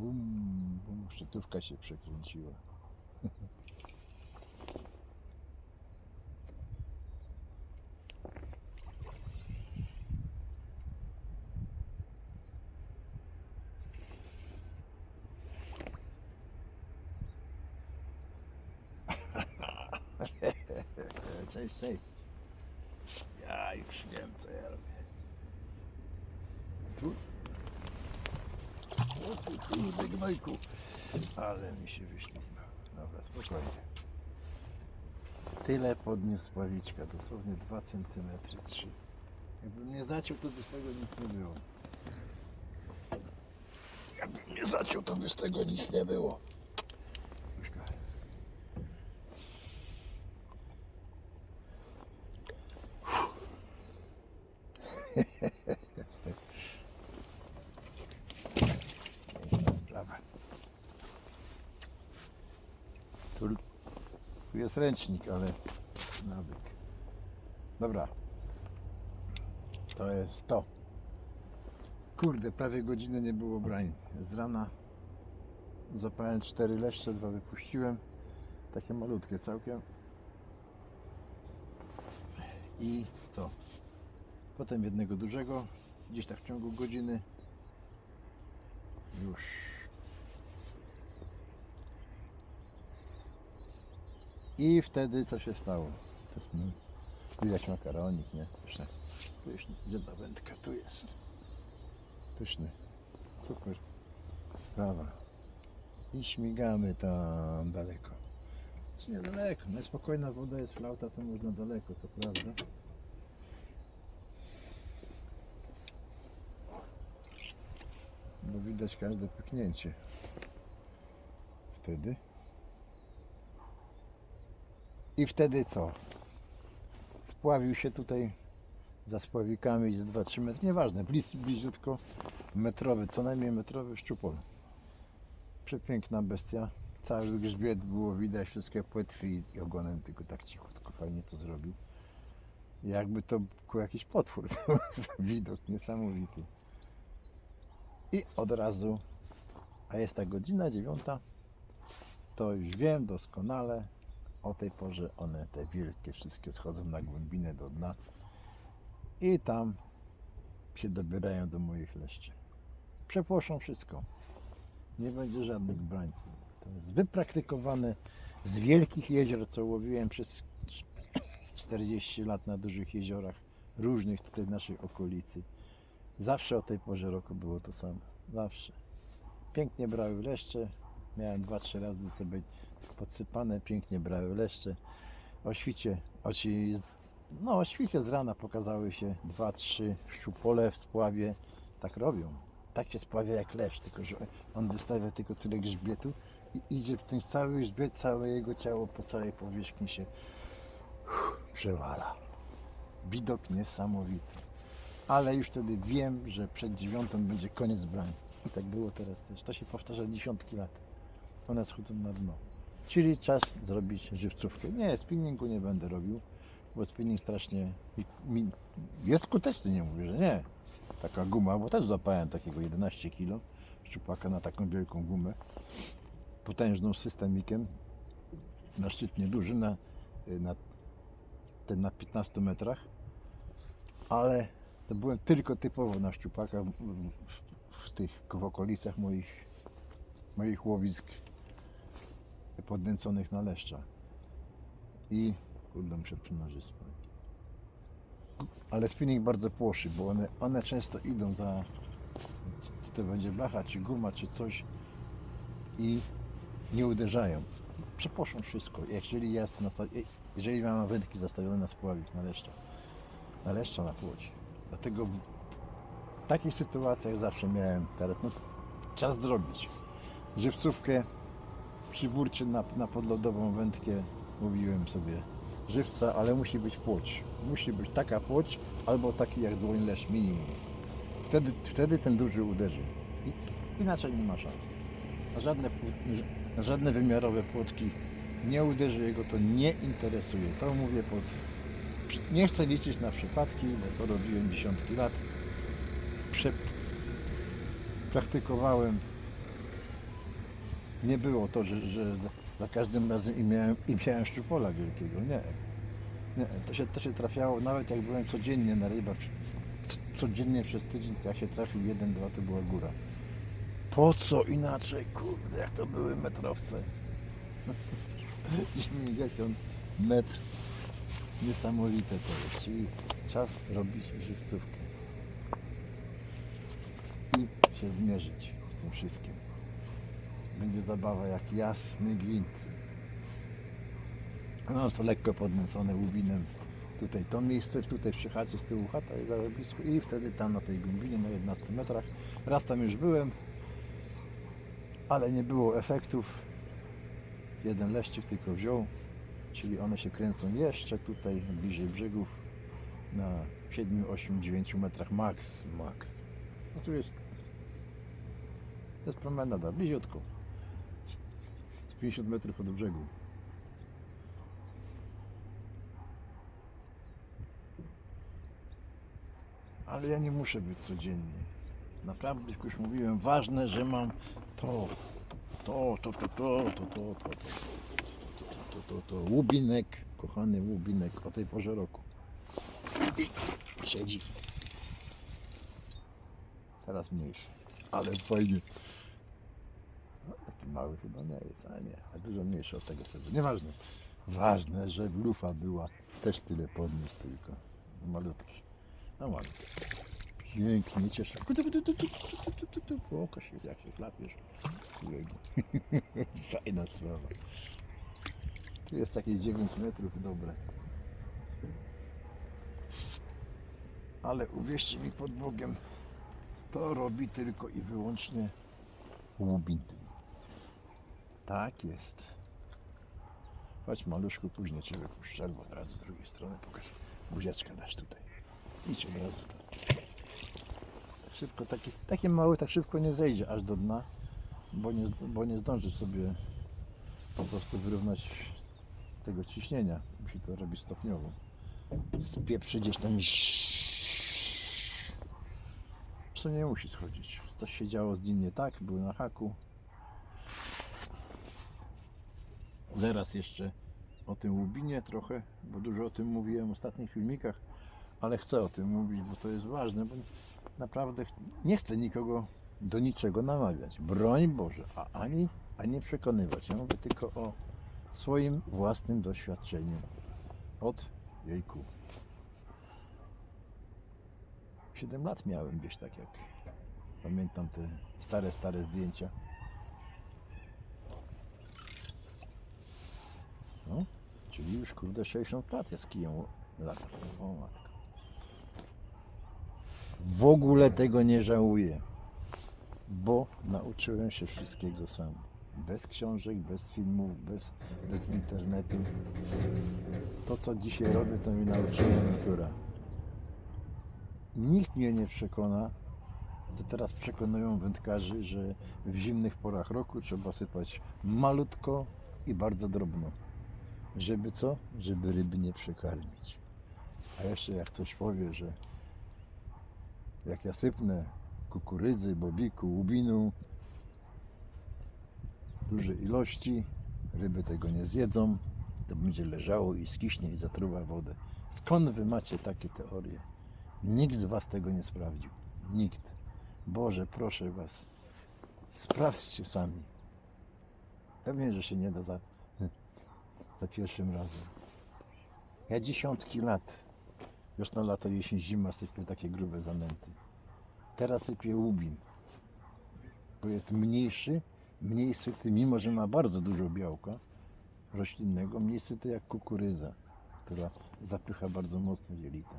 Bum, bum, szczytówka się przekręciła. Cześć, cześć. Ja już wiem, co ja robię. Tu. O ty kurde gnojku. Ale mi się wyśliznął. Dobra, spokojnie. Tyle podniósł spławiczka, dosłownie 2 cm 3. Jakbym nie zaciął, to by z tego nic nie było. Jakbym nie zaciął, to by z tego nic nie było. Puszka. Piękna sprawa. Tu, tu jest ręcznik, ale nawyk. Dobra. To jest to. Kurde, prawie godzinę nie było brań. Z rana zapałem cztery leszcze, dwa wypuściłem. Takie malutkie całkiem. I co? Potem jednego dużego, gdzieś tak w ciągu godziny. Już. I wtedy co się stało? To jest. Widać makaronik, nie? Pyszny. Pyszny. Ta wędka? Tu jest. Pyszny. Super. Sprawa. I śmigamy tam daleko. Czy nie daleko. Najspokojna woda jest flauta, to można daleko, to prawda. Bo widać każde pyknięcie. Wtedy. I wtedy co? Spławił się tutaj za spławikami z 2-3 metry, nieważne, bliz, bliziutko metrowy, co najmniej metrowy szczupol. Przepiękna bestia. Cały grzbiet było widać, wszystkie płetwy i- ogonem, tylko tak cichutko, fajnie to zrobił. Jakby to był jakiś potwór. Widok niesamowity. I od razu, a jest ta godzina dziewiąta, to już wiem doskonale, o tej porze one, te wielkie, wszystkie schodzą na głębinę do dna i tam się dobierają do moich leszczy. Przepłoszą wszystko. Nie będzie żadnych brań. To jest wypraktykowane z wielkich jezior, co łowiłem przez 40 lat na dużych jeziorach, różnych tutaj naszej okolicy. Zawsze o tej porze roku było to samo. Zawsze. Pięknie brały leszcze. Miałem 2-3 razy sobie podsypane, pięknie brały leszcze. O świcie, no, o świcie z rana pokazały się 2-3 szczupole w spławie. Tak robią. Tak się spławia jak leszcz, tylko że on wystawia tylko tyle grzbietu i idzie w ten cały grzbiet, całe jego ciało po całej powierzchni się uff, przewala. Widok niesamowity. Ale już wtedy wiem, że przed dziewiątą będzie koniec brań. I tak było teraz też. To się powtarza dziesiątki lat. One schodzą na dno. Czyli czas zrobić żywcówkę. Nie, spinningu nie będę robił, bo spinning strasznie mi, jest skuteczny, nie mówię, że nie. Taka guma, bo też złapałem takiego 11 kg szczupaka na taką wielką gumę. Potężną systemikiem. Na szczyt nieduży, na, na, ten na 15 metrach. Ale to byłem tylko typowo na szczupaka w, w, w tych w okolicach moich, moich łowisk podnęconych na leszcza. I kurde, muszę przymnożyć spać. Ale spinning bardzo płoszy, bo one, one często idą za czy to będzie blacha, czy guma, czy coś i nie uderzają. I przepłoszą wszystko. Jeżeli ja nastawi- jeżeli mam wędki zastawione na spławik, na leszcza, na leszcza, na płoć. Dlatego w takich sytuacjach zawsze miałem teraz, no czas zrobić. Żywcówkę przy burcie na, na podlodową wędkę mówiłem sobie żywca, ale musi być płoć. Musi być taka płoć albo taki jak dłoń leszcz minimum. Wtedy, wtedy ten duży uderzy. I, inaczej nie ma szans. Żadne, żadne wymiarowe płotki nie uderzy jego, to nie interesuje. To mówię pod... Nie chcę liczyć na przypadki, bo to robiłem dziesiątki lat. Prze... Praktykowałem nie było to, że, że za, każdym razem i miałem, i miałem szczupola wielkiego. Nie. nie to, się, to się trafiało, nawet jak byłem codziennie na rybach, codziennie przez tydzień, to jak się trafił jeden, dwa, to była góra. Po co inaczej, kurde, jak to były metrowce. 90 metr. Niesamowite to jest, czyli czas robić żywcówkę. I się zmierzyć z tym wszystkim. Będzie zabawa jak jasny gwint. No to lekko podnęcone łubinem. Tutaj to miejsce, tutaj przy chacie z tyłu chata jest zarobisko i wtedy tam na tej głębinie na 11 metrach. Raz tam już byłem, ale nie było efektów. Jeden leszczyk tylko wziął, czyli one się kręcą jeszcze tutaj bliżej brzegów na 7, 8, 9 metrach max, max. No tu jest jest promenada, bliziutko. Z 50 metrów od brzegu. Ale ja nie muszę być codziennie. Naprawdę, jak już mówiłem, ważne, że mam to, to, to, to, to, to, to, to, to, to, to, to, to, łubinek, kochany łubinek o tej porze roku. I siedzi. Teraz mniejszy, ale fajnie mały chyba nie jest, a nie, a dużo mniejszy od tego sobie. Nieważne. Ważne, że lufa była też tyle podniósł tylko. No, malutki. No malutki. Pięknie, cieszę. Oko się, jak się chlapiesz. Fajna sprawa. Tu jest jakieś 9 metrów, dobre. Ale uwierzcie mi pod Bogiem, to robi tylko i wyłącznie łubin. Tak jest. Chodź maluszku, później Ciebie puszczę, albo od razu z drugiej strony pokaż. Buziaczka dasz tutaj. Idź od razu tak. Szybko, taki, takie małe tak szybko nie zejdzie aż do dna, bo nie, bo nie zdąży sobie po prostu wyrównać tego ciśnienia. Musi to robić stopniowo. Spieprzy gdzieś tam. Co nie musi schodzić. Coś się działo z nim nie tak, był na haku. Zaraz jeszcze o tym łubinie trochę, bo dużo o tym mówiłem w ostatnich filmikach, ale chcę o tym mówić, bo to jest ważne, bo naprawdę nie chcę nikogo do niczego namawiać. Broń Boże, a ani, ani przekonywać. Ja mówię tylko o swoim własnym doświadczeniu. Od jejku. 7 lat miałem gdzieś tak jak pamiętam te stare, stare zdjęcia. No, czyli już kurde 60 lat jest kijem lata. O matko. W ogóle tego nie żałuję, bo nauczyłem się wszystkiego sam. Bez książek, bez filmów, bez, bez internetu. To, co dzisiaj robię, to mi nauczyła natura. I nikt mnie nie przekona, co teraz przekonują wędkarzy, że w zimnych porach roku trzeba sypać malutko i bardzo drobno. Żeby co? Żeby ryby nie przekarmić. A jeszcze jak ktoś powie, że jak ja sypnę kukurydzy, bobiku, łubinu, duże ilości, ryby tego nie zjedzą, to będzie leżało i skiśnie i zatruwa wodę. Skąd wy macie takie teorie? Nikt z was tego nie sprawdził. Nikt. Boże, proszę was, sprawdźcie sami. Pewnie, że się nie da za, za pierwszym razem. Ja dziesiątki lat, wiosna, lato, jesień, zima sypię takie grube zanęty. Teraz sypię łubin, bo jest mniejszy, mniej syty, mimo że ma bardzo dużo białka roślinnego, mniej syty jak kukurydza, która zapycha bardzo mocno jelita,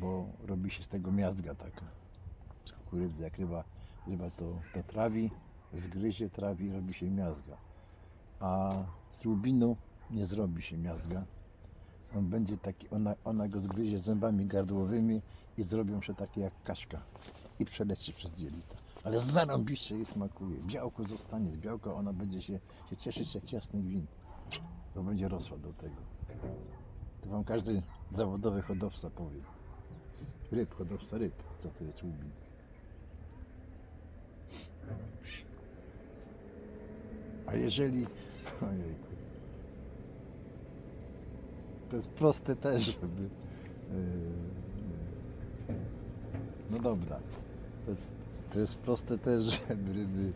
bo robi się z tego miazga taka, z kukurydzy, jak ryba, ryba to, to trawi, zgryzie, trawi, robi się miazga, a z łubinu nie zrobi się miazga, on będzie taki, ona, ona go zgryzie zębami gardłowymi i zrobią się takie jak kaszka i przeleci przez jelita. Ale zarąbiście jej smakuje. Białko zostanie, z białka ona będzie się, się cieszyć jak jasny gwint, bo będzie rosła do tego. To wam każdy zawodowy hodowca powie. Ryb, hodowca ryb, co to jest łubin. A jeżeli... Ojejku. To jest proste też, żeby... yy, No dobra. To, jest proste też, żeby ryby...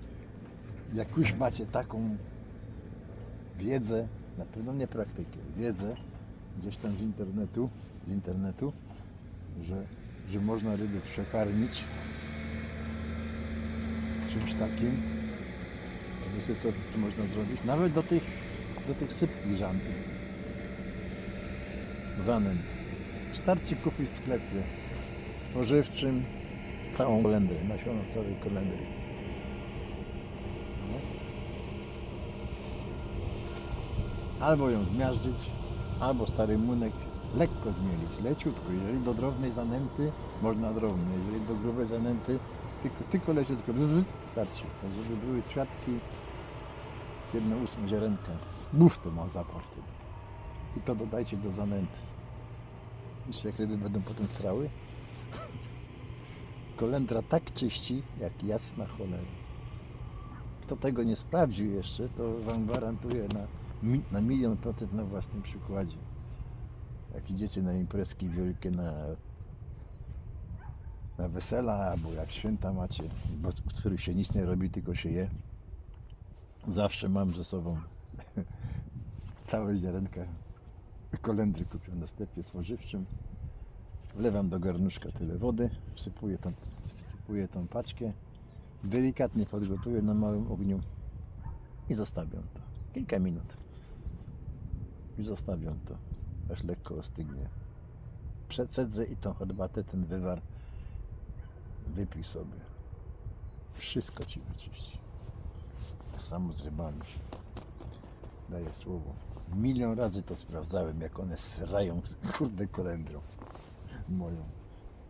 Jak już macie taką wiedzę, na pewno nie praktykę, wiedzę gdzieś tam z internetu, z internetu, że, że można ryby przekarmić czymś takim, wiecie co tu można zrobić? Nawet do tych, do tych sypkich żan, zanęt. Wystarczy kupić w sklepie spożywczym całą kolendrę, nasiona całej kolendry. Albo ją zmiażdżyć, albo stary młynek lekko zmielić, leciutko. Jeżeli do drobnej zanęty, można drobnej. Jeżeli do grubej zanęty, tylko, tylko leciutko. Bzz, starczy. Tak, żeby były kwiatki, jedna ósma ziarenka. Burz to ma zapach wtedy. I to dodajcie do zanęty. Wiecie, jak ryby będą potem strały? Kolendra tak czyści, jak jasna cholera. Kto tego nie sprawdził jeszcze, to Wam gwarantuję na, na milion procent na własnym przykładzie. Jak idziecie na imprezki wielkie, na, na wesela, albo jak święta macie, bo, których się nic nie robi, tylko się je, zawsze mam ze sobą całe ziarenka kolendry kupione w sklepie spożywczym. Wlewam do garnuszka tyle wody, wsypuję tą, wsypuję tą paczkę, delikatnie podgotuję na małym ogniu i zostawiam to. Kilka minut. I zostawiam to, aż lekko ostygnie. Przecedzę i tą herbatę, ten wywar wypij sobie. Wszystko ci wyczyści. Samo z rybami. Daję słowo. Milion razy to sprawdzałem, jak one srają kurde kolendrą moją.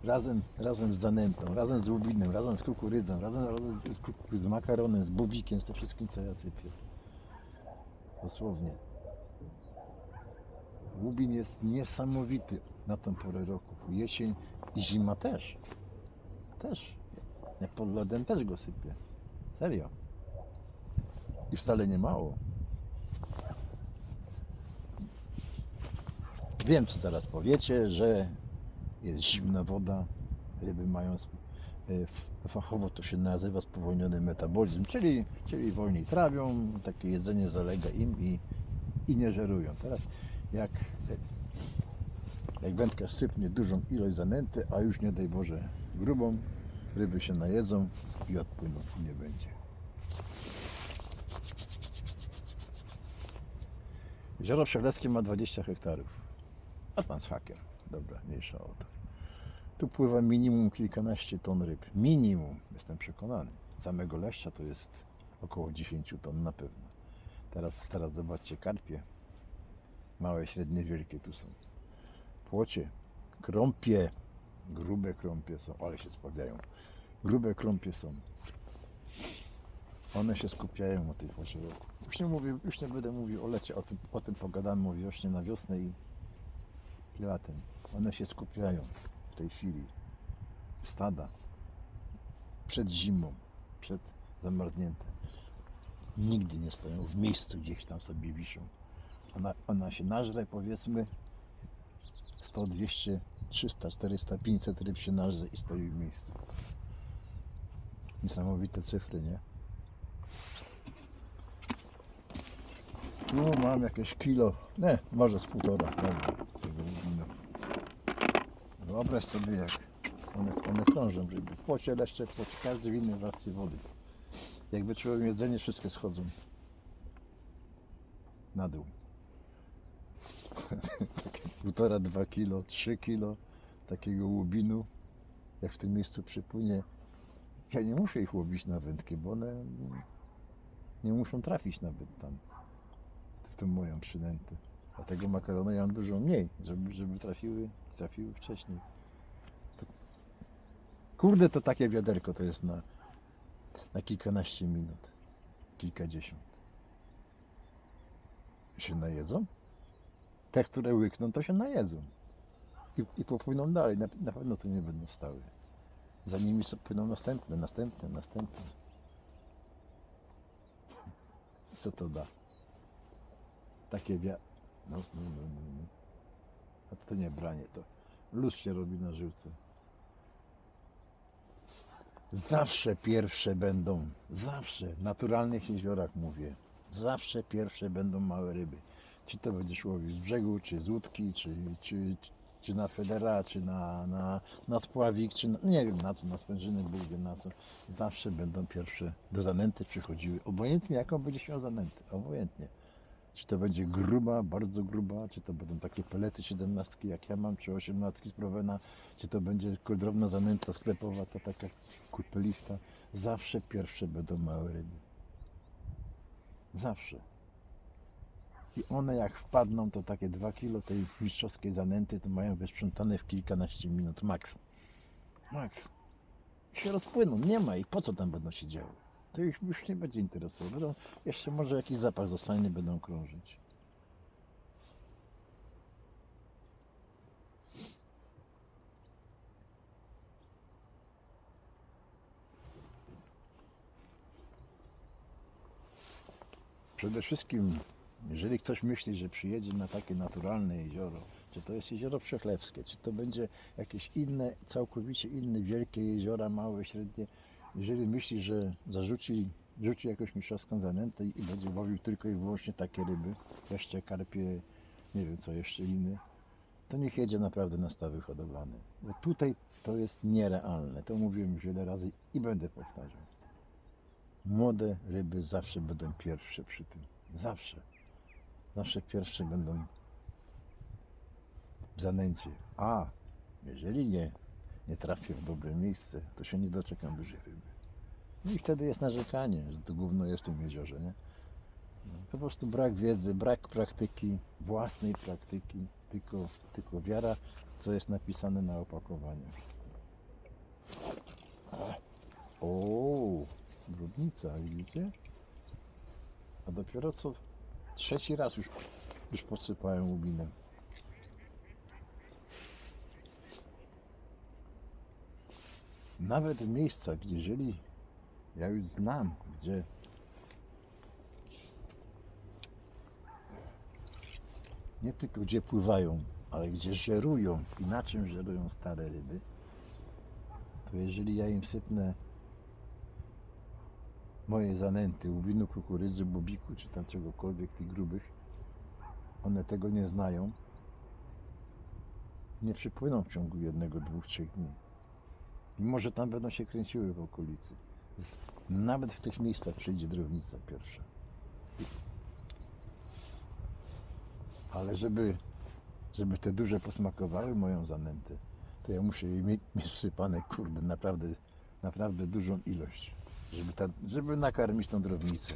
Razem, razem z zanętą, razem z łubinem, razem z kukurydzą, razem, razem z, z, z makaronem, z bubikiem, z tym wszystkim, co ja sypię. Dosłownie. Łubin jest niesamowity na tą porę roku. Jesień i zima też. Też. Jak pod lodem też go sypię. Serio. I wcale nie mało. Wiem, co teraz powiecie, że jest zimna woda, ryby mają, e, fachowo to się nazywa spowolniony metabolizm, czyli, czyli wolniej trawią, takie jedzenie zalega im i, i nie żerują. Teraz jak, jak wędkarz sypnie dużą ilość zanęty, a już nie daj Boże grubą, ryby się najedzą i odpłyną nie będzie. Jezioro Przeleskie ma 20 hektarów. A pan z hakiem. Dobra, mniejsza o to. Tu pływa minimum kilkanaście ton ryb. Minimum, jestem przekonany. Samego leścia to jest około 10 ton na pewno. Teraz, teraz zobaczcie karpie. Małe, średnie, wielkie tu są. Płocie, krąpie, grube krąpie są, ale się spawiają. Grube krąpie są. One się skupiają na tej porze roku. Już nie, mówię, już nie będę mówił o lecie, o tym, o tym pogadamy o wiośnie na wiosnę i, i latem. One się skupiają w tej chwili. Stada. Przed zimą, przed zamarzniętem. Nigdy nie stoją w miejscu, gdzieś tam sobie wiszą. Ona, ona się nażre, powiedzmy 100, 200, 300, 400, 500 ryb się nażre i stoi w miejscu. Niesamowite cyfry, nie? Tu mam jakieś kilo, nie, może z półtora, dobra, tego wina. Wyobraź sobie jak one, one krążą ryby. Płocie, leszcze, płocie, każdy w innej warstwie wody. Jak wyczułem jedzenie, wszystkie schodzą na dół. Półtora, dwa kilo, trzy kilo takiego łubinu, jak w tym miejscu przypłynie. Ja nie muszę ich łowić na wędkę, bo one nie muszą trafić nawet tam w tą moją przynętę. Dlatego makarony ja mam dużo mniej, żeby, żeby trafiły, trafiły wcześniej. To, kurde, to takie wiaderko to jest na, na kilkanaście minut, kilkadziesiąt. Się najedzą? Te, które łykną, to się najedzą. I, i popłyną dalej, na, na pewno tu nie będą stały. Za nimi płyną następne, następne, następne. co to da. Takie wia... No, no, no, no, no. A to nie branie, to luz się robi na żyłce. Zawsze pierwsze będą, zawsze, w naturalnych jeziorach mówię, zawsze pierwsze będą małe ryby. Czy to będziesz łowił z brzegu, czy z łódki, czy, czy, czy na federa, czy na, na, na spławik, czy na, nie wiem na co, na sprężyny, Bóg wie na co. Zawsze będą pierwsze do zanęty przychodziły, obojętnie jaką będziesz miał zanętę, obojętnie. Czy to będzie gruba, bardzo gruba, czy to będą takie pelety 17 jak ja mam, czy 18 z Prowena, czy to będzie drobna zanęta sklepowa, to taka kurpelista. Zawsze pierwsze będą małe ryby. Zawsze. I one jak wpadną, to takie 2 kilo tej mistrzowskiej zanęty, to mają wysprzątane w kilkanaście minut max. Max. Się rozpłyną, nie ma ich. Po co tam będą się działy? To ich już nie będzie interesowało. Będą, jeszcze może jakiś zapach zostanie, będą krążyć. Przede wszystkim, jeżeli ktoś myśli, że przyjedzie na takie naturalne jezioro, czy to jest jezioro Przechlewskie, czy to będzie jakieś inne, całkowicie inne, wielkie jeziora, małe, średnie, jeżeli myśli, że zarzuci rzuci jakąś mistrzowską zanętę i będzie łowił tylko i wyłącznie takie ryby, jeszcze karpie, nie wiem co jeszcze inne, to niech jedzie naprawdę na stawy hodowlane. Bo tutaj to jest nierealne. To mówiłem już wiele razy i będę powtarzał. Młode ryby zawsze będą pierwsze przy tym. Zawsze. Zawsze pierwsze będą w zanęcie. A jeżeli nie, nie trafię w dobre miejsce, to się nie doczekam dużej ryby. No i wtedy jest narzekanie, że to gówno jest w tym jeziorze, nie? No, Po prostu brak wiedzy, brak praktyki, własnej praktyki, tylko, tylko wiara, co jest napisane na opakowaniu. O, drobnica, widzicie? A dopiero co trzeci raz już, już podsypałem łubinem. Nawet w miejscach, gdzie jeżeli ja już znam, gdzie nie tylko gdzie pływają, ale gdzie żerują i na czym żerują stare ryby, to jeżeli ja im sypnę moje zanęty, łubinu, kukurydzy, bobiku, czy tam czegokolwiek tych grubych, one tego nie znają, nie przypłyną w ciągu jednego, dwóch, trzech dni. Mimo, że tam będą się kręciły w okolicy. Nawet w tych miejscach przyjdzie drobnica pierwsza. Ale żeby, żeby te duże posmakowały moją zanętę, to ja muszę jej mieć wsypane, kurde, naprawdę, naprawdę dużą ilość. Żeby, ta, żeby nakarmić tą drobnicę.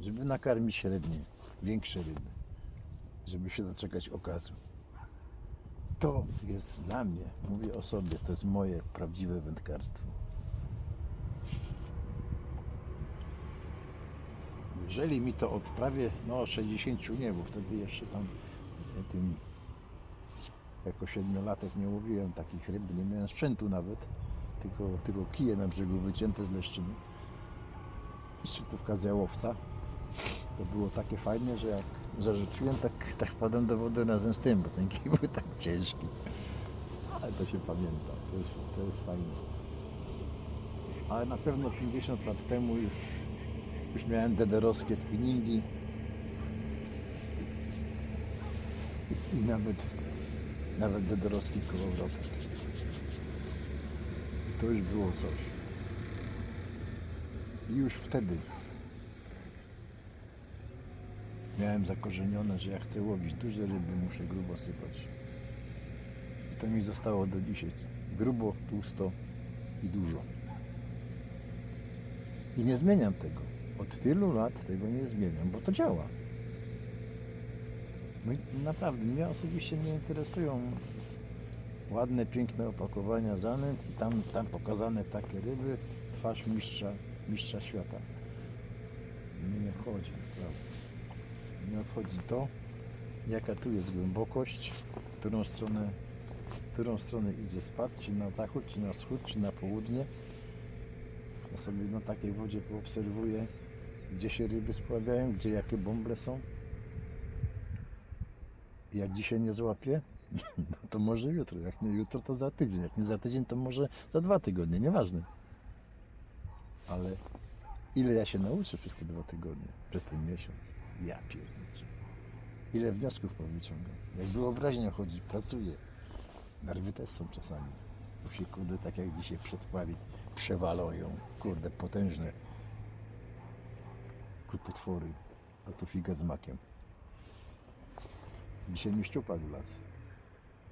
Żeby nakarmić średnie, większe ryby. Żeby się doczekać okazu. To jest dla mnie, mówię o sobie, to jest moje prawdziwe wędkarstwo. Jeżeli mi to od prawie no 60 nie, bo wtedy jeszcze tam tym jako siedmiolatek nie łowiłem takich ryb, nie miałem sprzętu nawet, tylko, tylko kije na brzegu wycięte z leszczyny i szczytówka z jałowca. To było takie fajne, że jak zarzuciłem, tak, tak wpadłem do wody razem z tym, bo ten kij był tak ciężki. Ale to się pamięta, to jest, to jest fajne. Ale na pewno 50 lat temu już, już miałem dederowskie spinningi i, i nawet, nawet dederowski kołowrotek. I to już było coś. I już wtedy miałem zakorzenione, że jak chcę łowić duże ryby, muszę grubo sypać. I to mi zostało do dzisiaj. Grubo, tłusto i dużo. I nie zmieniam tego. Od tylu lat tego nie zmieniam, bo to działa. No naprawdę, mnie osobiście nie interesują ładne, piękne opakowania zanęt i tam, tam pokazane takie ryby, twarz mistrza, mistrza świata. Mnie nie chodzi, naprawdę. Nie obchodzi to, jaka tu jest głębokość, w którą stronę, w którą stronę idzie spad, czy na zachód, czy na wschód, czy na południe. Ja sobie na takiej wodzie poobserwuję, gdzie się ryby spławiają, gdzie jakie bąble są. Jak dzisiaj nie złapię, no to może jutro. Jak nie jutro, to za tydzień. Jak nie za tydzień, to może za dwa tygodnie. Nieważne. Ale ile ja się nauczę przez te dwa tygodnie, przez ten miesiąc. Ja pierniczę. Ile wniosków powyciągam. Jak wyobraźnia chodzi, pracuje. Nerwy też są czasami. Bo się kurde, tak jak dzisiaj przespławi, przewalą ją. Kurde, potężne. Potwory. A tu figa z makiem. Dzisiaj mi w las.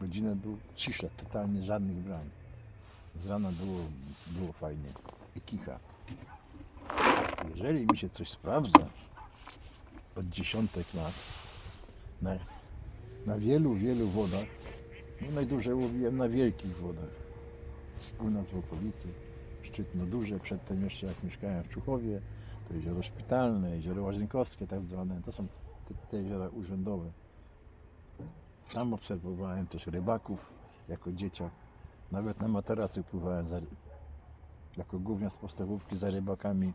Godzinę był cisza, totalnie żadnych brań. Z rana było, było fajnie. I kicha. Jeżeli mi się coś sprawdza od dziesiątek lat na, na wielu, wielu wodach, no najdłużej łowiłem na wielkich wodach. U nas w okolicy. Szczytno duże, przedtem jeszcze jak mieszkałem w Czuchowie, to jezioro szpitalne, jezioro łazienkowskie tak zwane, to są te, te jeziora urzędowe. Tam obserwowałem też rybaków jako dzieciak. Nawet na materacu pływałem za, jako gówniarz z podstawówki za rybakami.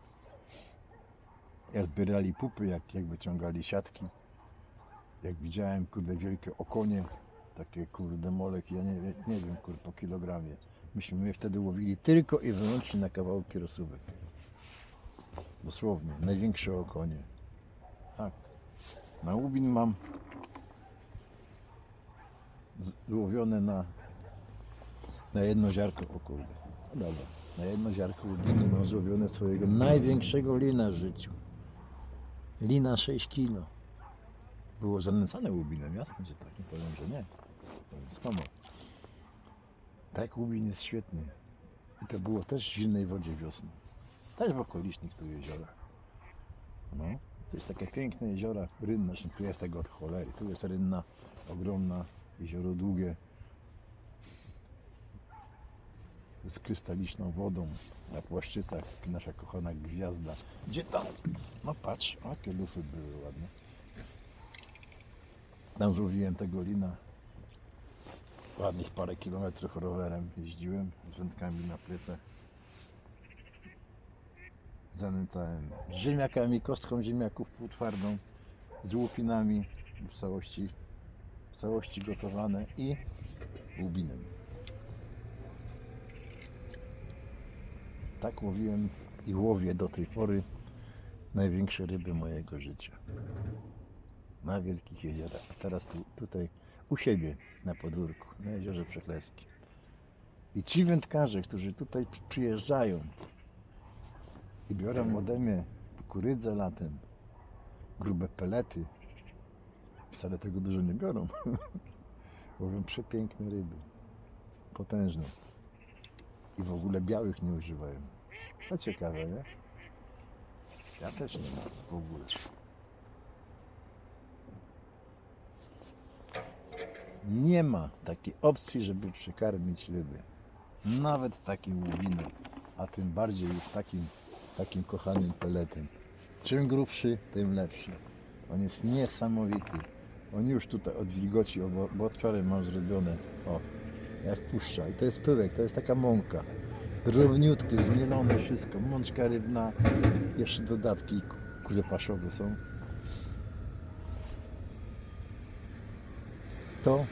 Jak zbierali pupy, jak, jak wyciągali siatki. Jak widziałem, kurde, wielkie okonie, takie kurde molek, ja nie, nie wiem, kurde, po kilogramie. Myśmy je wtedy łowili tylko i wyłącznie na kawałki rosówek. Dosłownie, największe okonie. Tak. Na łubin mam złowione na, na jedno ziarko, o kurde. No dobra, na jedno ziarko łubinu mam złowione swojego największego lina w życiu. Lina 6 kilo. Było zanęcane łubinem, jasne, że tak, nie powiem, że nie. Powiem. Tak, łubin jest świetny. I to było też w zimnej wodzie wiosną. Też w okolicznych tu jeziorach. No, to jest takie piękne jeziora, rynna, tu jest tego od cholery. Tu jest rynna, ogromna, jezioro długie. Z krystaliczną wodą na płaszczycach, nasza kochana gwiazda. Gdzie tam? No patrz, jakie lufy były ładne. Tam złowiłem tego lina. Ładnych parę kilometrów rowerem jeździłem z wędkami na plecach. Zanęcałem ziemniakami, kostką ziemniaków półtwardą, z łupinami w całości, w całości gotowane i łubinem. Tak łowiłem i łowię do tej pory największe ryby mojego życia. Na wielkich jeziorach. A teraz tu, tutaj u siebie na podwórku, na jeziorze Przechlewskim. I ci wędkarze, którzy tutaj przy- przyjeżdżają i biorą ode mnie kukurydzę latem, grube pelety, wcale tego dużo nie biorą. Łowią przepiękne ryby, potężne. I w ogóle białych nie używają. To ciekawe, nie? Ja też nie mam w ogóle. Nie ma takiej opcji, żeby przekarmić ryby. Nawet takim łubinem, a tym bardziej już takim, takim kochanym peletem. Czym grubszy, tym lepszy. On jest niesamowity. On już tutaj od wilgoci, bo, bo mam zrobione, o, jak puszcza. I to jest pyłek, to jest taka mąka. Drobniutkie, zmielone wszystko, mączka rybna, jeszcze dodatki kurze paszowe są. To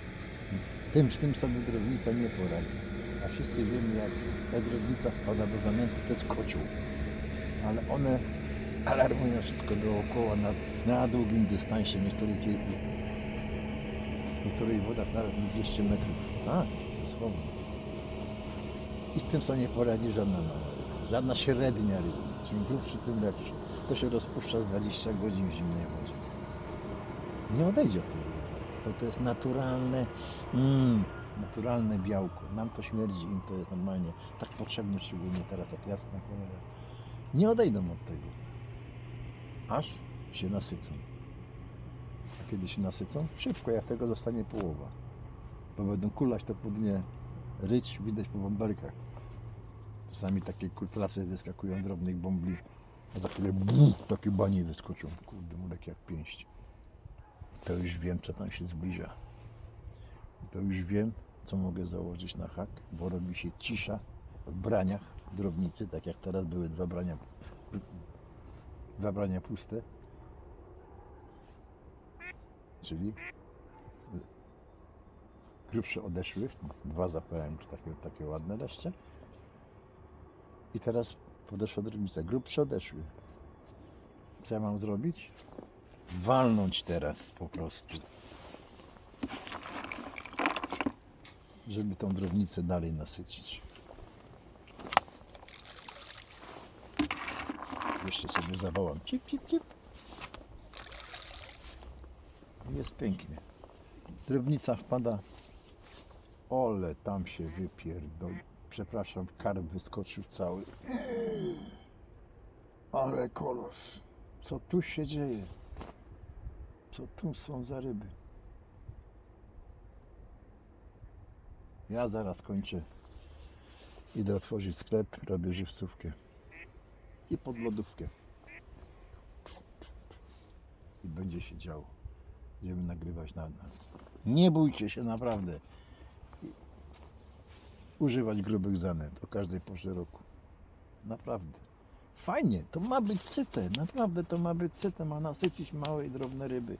tym, z tym sobie drobnica nie poradzi. A wszyscy wiemy, jak, jak drobnica wpada do zanęty, to jest kocioł. Ale one alarmują wszystko dookoła na, na długim dystansie, niektórych, niektórych wodach nawet na 200 metrów. Tak, I z tym sobie nie poradzi żadna mała żadna średnia ryba. Czym grubszy, tym lepszy. To się rozpuszcza z 20 godzin w zimnej wodzie. Nie odejdzie od tego ryba, bo to jest naturalne, mm, naturalne białko. Nam to śmierdzi, im to jest normalnie tak potrzebne, szczególnie teraz, jak jasna cholera. Nie odejdą od tego, aż się nasycą. A kiedy się nasycą? Szybko, jak tego zostanie połowa. Bo będą kulać to po dnie, ryć widać po bąbelkach. Czasami takie kulplace wyskakują drobnych bąbli, a za chwilę buch, takie banie wyskoczą. Kurde, murek jak pięść. To już wiem, co tam się zbliża. To już wiem, co mogę założyć na hak, bo robi się cisza w braniach drobnicy, tak jak teraz były dwa brania zabrania puste. Czyli grubsze odeszły, dwa zapałem takie, takie ładne leszcze. I teraz podeszła drobnica, grubsze odeszły. Co ja mam zrobić? Walnąć teraz po prostu. Żeby tą drobnicę dalej nasycić. Jeszcze sobie zawołam. Cip, cip, cip. Jest pięknie. Drobnica wpada. Ole, tam się wypierdol. Przepraszam, karp wyskoczył cały. Ale kolos. Co tu się dzieje? Co tu są za ryby? Ja zaraz kończę. Idę otworzyć sklep, robię żywcówkę. I pod lodówkę. I będzie się działo. Będziemy nagrywać na nas. Nie bójcie się naprawdę. Używać grubych zanet o każdej porze roku. Naprawdę. Fajnie, to ma być syte. Naprawdę to ma być syte. Ma nasycić małe i drobne ryby,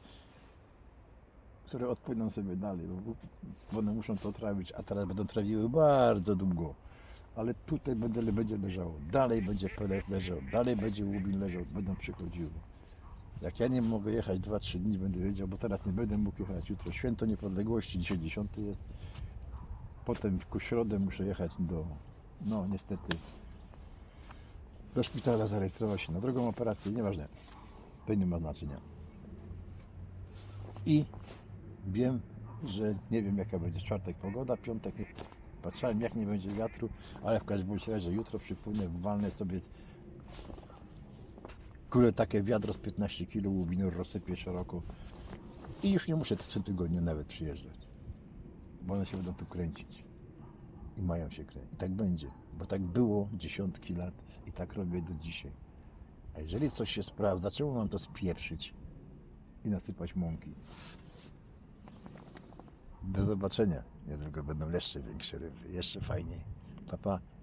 które odpłyną sobie dalej, bo, one muszą to trawić, a teraz będą trawiły bardzo długo. Ale tutaj będzie leżało. Dalej będzie pelet leżał, dalej będzie łubin leżał, będą przychodziły. Jak ja nie mogę jechać 2-3 dni, będę wiedział, bo teraz nie będę mógł jechać. Jutro święto niepodległości, dzisiaj 10 jest. Potem w środę muszę jechać do, no niestety, do szpitala zarejestrować się na drugą operację, nieważne. To nie ma znaczenia. I wiem, że nie wiem jaka będzie czwartek pogoda, piątek patrzałem jak nie będzie wiatru, ale w każdym razie jutro przypłynę, walnę sobie kule takie wiadro z 15 kg łubinu rozsypię szeroko i już nie muszę w tym tygodniu nawet przyjeżdżać, bo one się będą tu kręcić i mają się kręcić. I tak będzie, bo tak było dziesiątki lat i tak robię do dzisiaj. A jeżeli coś się sprawdza, czemu mam to spieprzyć i nasypać mąki? Do zobaczenia. Niedługo będą jeszcze większe ryby, jeszcze fajniej. Papa. Pa.